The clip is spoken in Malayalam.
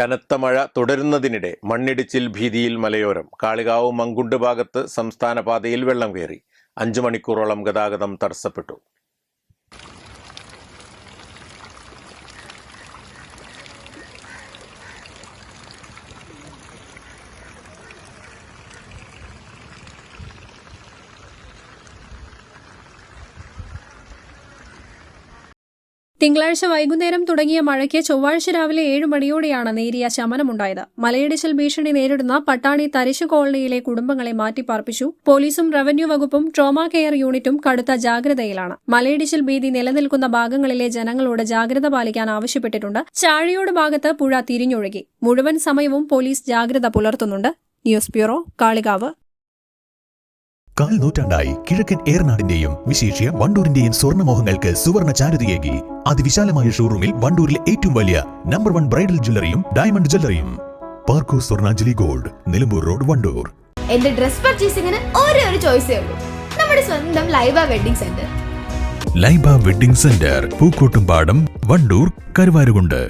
കനത്ത മഴ തുടരുന്നതിനിടെ മണ്ണിടിച്ചിൽ ഭീതിയിൽ മലയോരം. കാളികാവ് മങ്കുണ്ട് ഭാഗത്ത് സംസ്ഥാന പാതയിൽ വെള്ളം കയറി. അഞ്ചു മണിക്കൂറോളം ഗതാഗതം തടസ്സപ്പെട്ടു. തിങ്കളാഴ്ച വൈകുന്നേരം തുടങ്ങിയ മഴയ്ക്ക് ചൊവ്വാഴ്ച രാവിലെ ഏഴ് മണിയോടെയാണ് നേരിയ ശമനമുണ്ടായത്. മലയിടിച്ചിൽ ഭീഷണി നേരിടുന്ന പട്ടാണി തരിശു കോളനിയിലെ കുടുംബങ്ങളെ മാറ്റിപ്പാർപ്പിച്ചു. പോലീസും റവന്യൂ വകുപ്പും ട്രോമാ കെയർ യൂണിറ്റും കടുത്ത ജാഗ്രതയിലാണ്. മലയിടിച്ചിൽ ഭീതി നിലനിൽക്കുന്ന ഭാഗങ്ങളിലെ ജനങ്ങളോട് ജാഗ്രത പാലിക്കാൻ ആവശ്യപ്പെട്ടിട്ടുണ്ട്. ചാഴിയോട് ഭാഗത്ത് പുഴ തിരിഞ്ഞൊഴുകി. മുഴുവൻ സമയവും പോലീസ് ജാഗ്രത പുലർത്തുന്നുണ്ട്. News bureau Kalikavu. കാൽ നൂറ്റാണ്ടായി കിഴക്കൻ ഏറനാടിന്റെയും വിശേഷ്യ വണ്ടൂരിന്റെയും സ്വർണമോഹങ്ങൾക്ക് സുവർണ ചാരുതയേകി അതിവിശാലമായ ഷോറൂമിൽ വണ്ടൂരിലെ ഏറ്റവും വലിയ നമ്പർ വൺ ബ്രൈഡൽ ജ്വല്ലറിയും ഡയമണ്ട് ജ്വല്ലറിയും പാർക്കോ സ്വർണാഞ്ജലി ഗോൾഡ് നിലമ്പൂർ റോഡ് വണ്ടൂർ. എന്റെ ഡ്രസ് പർച്ചേസിംഗിന് ഒരേ ഒരു ചോയ്സേ ഉള്ളൂ. നമ്മുടെ സ്വന്തം Laiba wedding centre Laiba wedding centre Pookkottumpadam Wandoor Karuvarakundu.